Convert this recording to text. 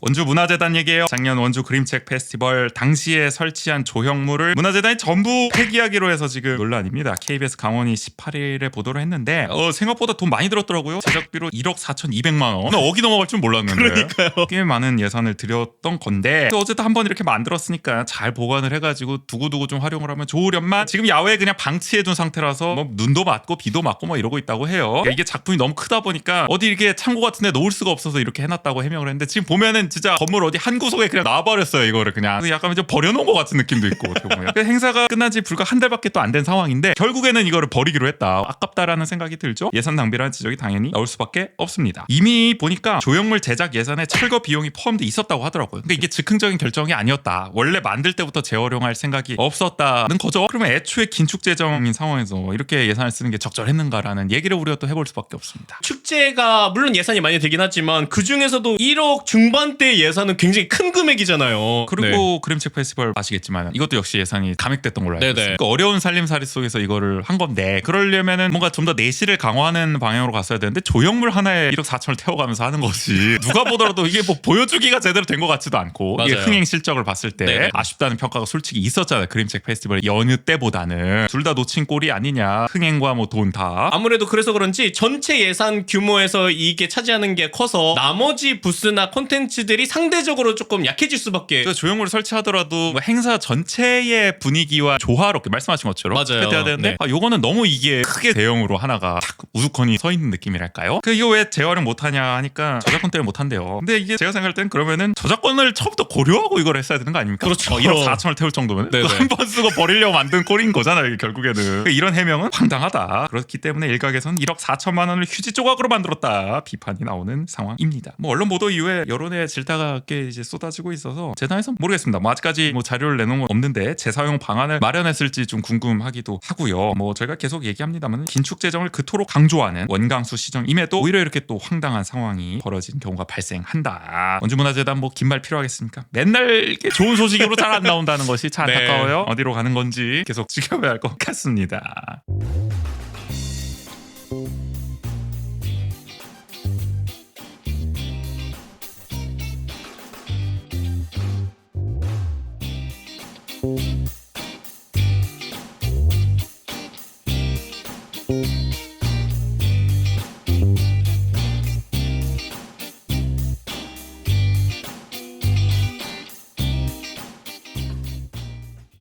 원주 문화재단 얘기예요. 작년 원주 그림책 페스티벌 당시에 설치한 조형물을 문화재단이 전부 폐기하기로 해서 지금 논란입니다. KBS 강원이 18일에 보도를 했는데 어, 생각보다 돈 많이 들었더라고요. 제작비로 1억 4,200만 원. 나 억이 넘어갈 줄 몰랐는데. 그러니까요. 꽤 많은 예산을 들였던 건데 어쨌든 한번 이렇게 만들었으니까 잘 보관을 해가지고 두고두고 좀 활용을 하면 좋으련만 지금 야외에 그냥 방치해둔 상태라서 뭐 눈도 맞고 비도 맞고 뭐 이러고 있다고 해요. 이게 작품이 너무 크다 보니까 어디 이렇게 창고 같은데 놓을 수가 없어서 이렇게 해놨다고 해명을 했는데 지금 보면은 진짜 건물 어디 한 구석에 그냥 놔버렸어요 이거를 그냥. 그래서 약간 좀 버려놓은 것 같은 느낌도 있고 어떻게 보면. 그 행사가 끝난 지 불과 한 달밖에 또 안 된 상황인데 결국에는 이거를 버리기로 했다. 아깝다라는 생각이 들죠? 예산 낭비라는 지적이 당연히 나올 수밖에 없습니다. 이미 보니까 조형물 제작 예산에 철거 비용이 포함돼 있었다고 하더라고요. 근데 이게 즉흥적인 결정이 아니었다. 원래 만들 때부터 재활용할 생각이 없었다는 거죠. 그러면 애초에 긴축 재정인 상황에서 이렇게 예산을 쓰는 게 적절했는가라는 얘기를 우리가 또 해볼 수밖에 없습니다. 축제가 물론 예산이 많이 되긴 하지만 그 중에서도 1억 중반 대 예산은 굉장히 큰 금액이잖아요. 그리고 네. 그림책 페스티벌 아시겠지만 이것도 역시 예산이 감액됐던 걸로 알고 네네. 있습니다. 그 어려운 살림살이 속에서 이거를 한 건데 그러려면은 뭔가 좀 더 내실을 강화하는 방향으로 갔어야 되는데 조형물 하나에 1억 4천을 태워가면서 하는 것이 누가 보더라도 이게 뭐 보여주기가 제대로 된 것 같지도 않고 이게 맞아요. 흥행 실적을 봤을 때 네네. 아쉽다는 평가가 솔직히 있었잖아요. 그림책 페스티벌 연휴 때보다는 둘 다 놓친 꼴이 아니냐 흥행과 뭐 돈 다. 아무래도 그래서 그런지 전체 예산 규모에서 이게 차지하는 게 커서 나머지 부스나 콘텐츠 들이 상대적으로 조금 약해질 수밖에 그 조형물을 설치하더라도 뭐 행사 전체의 분위기와 조화롭게 말씀하신 것처럼 맞아요. 돼야 되는데 네. 아, 요거는 너무 이게 크게 대형으로 하나가 탁 우두커니 서 있는 느낌이랄까요? 그 이거 왜 재활용 못하냐 하니까 저작권 때문에 못한대요. 근데 이게 제가 생각할 땐 그러면은 저작권을 처음부터 고려하고 이걸 했어야 되는 거 아닙니까? 그렇죠. 어, 1억 4천을 태울 정도면 네네. 한번 쓰고 버리려고 만든 꼴인 거잖아요. 결국에는 그 이런 해명은 황당하다. 그렇기 때문에 일각에서는 1억 4천만 원을 휴지 조각으로 만들었다 비판이 나오는 상황입니다. 뭐 언론 보도 이후에 여론의 질타가 꽤 이제 쏟아지고 있어서 재단에서 모르겠습니다. 뭐 아직까지 뭐 자료를 내놓은 건 없는데 재사용 방안을 마련했을지 좀 궁금하기도 하고요. 뭐 저희가 계속 얘기합니다만 긴축 재정을 그토록 강조 하는 원강수 시정임에도 오히려 이렇게 또 황당한 상황이 벌어진 경우가 발생한다. 원주문화재단 뭐 긴말 필요하겠습니까? 맨날 이렇게 좋은 소식으로 잘 안 나온다는 것이 참 네. 안타까워요. 어디로 가는 건지 계속 지켜봐야 할 것 같습니다. Thank